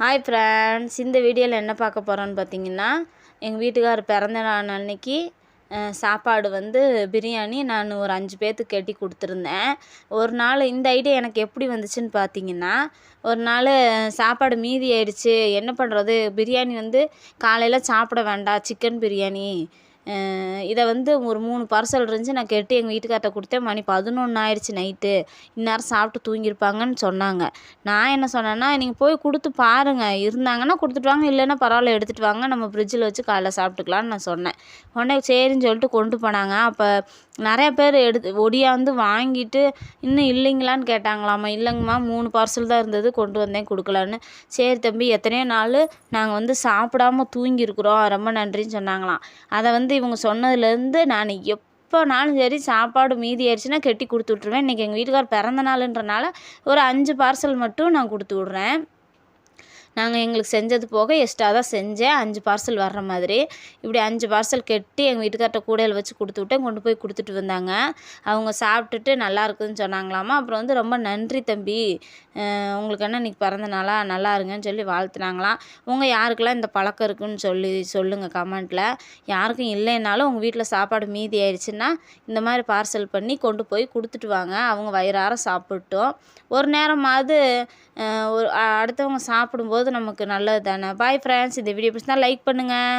Hi friends இந்த வீடியோவில் என்ன பார்க்க போகிறோன்னு பார்த்தீங்கன்னா எங்கள் வீட்டுக்கார் பிறந்த நாள் அன்னைக்கு சாப்பாடு வந்து பிரியாணி நான் ஒரு அஞ்சு பேர்த்துக்கு கட்டி கொடுத்துருந்தேன். ஒரு நாள் இந்த ஐடியா எனக்கு எப்படி வந்துச்சுன்னு பார்த்தீங்கன்னா ஒரு நாள் சாப்பாடு மீதி ஆயிடுச்சு. என்ன பண்ணுறது பிரியாணி வந்து காலையில் சாப்பிட வேண்டாம். சிக்கன் பிரியாணி. இதை வந்து ஒரு மூணு பார்சல் இருந்துச்சு. நான் கெட்டு எங்கள் வீட்டுக்கார்ட்ட கொடுத்தேன். மணி பதினொன்று ஆயிடுச்சு நைட்டு இந்நேரம் சாப்பிட்டு தூங்கியிருப்பாங்கன்னு சொன்னாங்க. நான் என்ன சொன்னேன்னா நீங்கள் போய் கொடுத்து பாருங்கள் இருந்தாங்கன்னா கொடுத்துட்டு வாங்க. இல்லைன்னா பரவாயில்ல எடுத்துகிட்டு வாங்க. நம்ம ஃப்ரிட்ஜில் வச்சு காலைல சாப்பிட்டுக்கலான்னு நான் சொன்னேன். உடனே சரின்னு சொல்லிட்டு கொண்டு போனாங்க. அப்போ நிறைய பேர் எடுத்து ஒடியாந்து வாங்கிட்டு இன்னும் இல்லைங்களான்னு கேட்டாங்களாமா இல்லைங்கம்மா மூணு பார்சல் தான் இருந்தது. கொண்டு வந்தேன் கொடுக்கலான்னு. சரி தம்பி எத்தனையோ நாள் நாங்கள் வந்து சாப்பிடாம தூங்கியிருக்கிறோம். ரொம்ப நன்றின்னு சொன்னாங்களாம். அதை வந்து இவங்க சொன்னதுலேருந்து நான் எப்போ எப்போனாலும் சரி சாப்பாடு மீதி ஆயிடுச்சுன்னா கட்டி கொடுத்து விட்ருவேன் இன்றைக்கி எங்கள் வீட்டுக்கார் பிறந்த நாளுன்றனால ஒரு அஞ்சு பார்சல் மட்டும் நான் கொடுத்து விட்றேன். நாங்கள் எங்களுக்கு செஞ்சது போக எக்ஸ்ட்ரா தான் செஞ்சேன். அஞ்சு பார்சல் வர்ற மாதிரி. இப்படி அஞ்சு பார்சல் கெட்டி எங்கள் வீட்டுக்கார்ட்ட கூடையில் வச்சு கொடுத்து விட்டேன். கொண்டு போய் கொடுத்துட்டு வந்தாங்க. அவங்க சாப்பிட்டுட்டு நல்லா இருக்குதுன்னு சொன்னாங்களாமா. அப்புறம் வந்து ரொம்ப நன்றி தம்பி. உங்களுக்கு என்ன இன்றைக்கி பிறந்த நாளா? நல்லா இருங்கன்னு சொல்லி வாழ்த்துனாங்களாம். உங்கள் யாருக்கெல்லாம் இந்த பழக்கம் இருக்குன்னு சொல்லி சொல்லுங்கள் கமெண்ட்டில் யாருக்கும் இல்லைன்னாலும் உங்கள் வீட்டில் சாப்பாடு மீதி ஆயிடுச்சுன்னா இந்த மாதிரி பார்சல் பண்ணி கொண்டு போய் கொடுத்துட்டு வாங்க. அவங்க வயிறார சாப்பிட்டோம். ஒரு நேரமாவது ஒரு அடுத்தவங்க சாப்பிடும்போது நமக்கு நல்லது தானே பாய் ஃப்ரெண்ட்ஸ் இந்த வீடியோ பிடிச்சிருந்தா லைக் பண்ணுங்கள்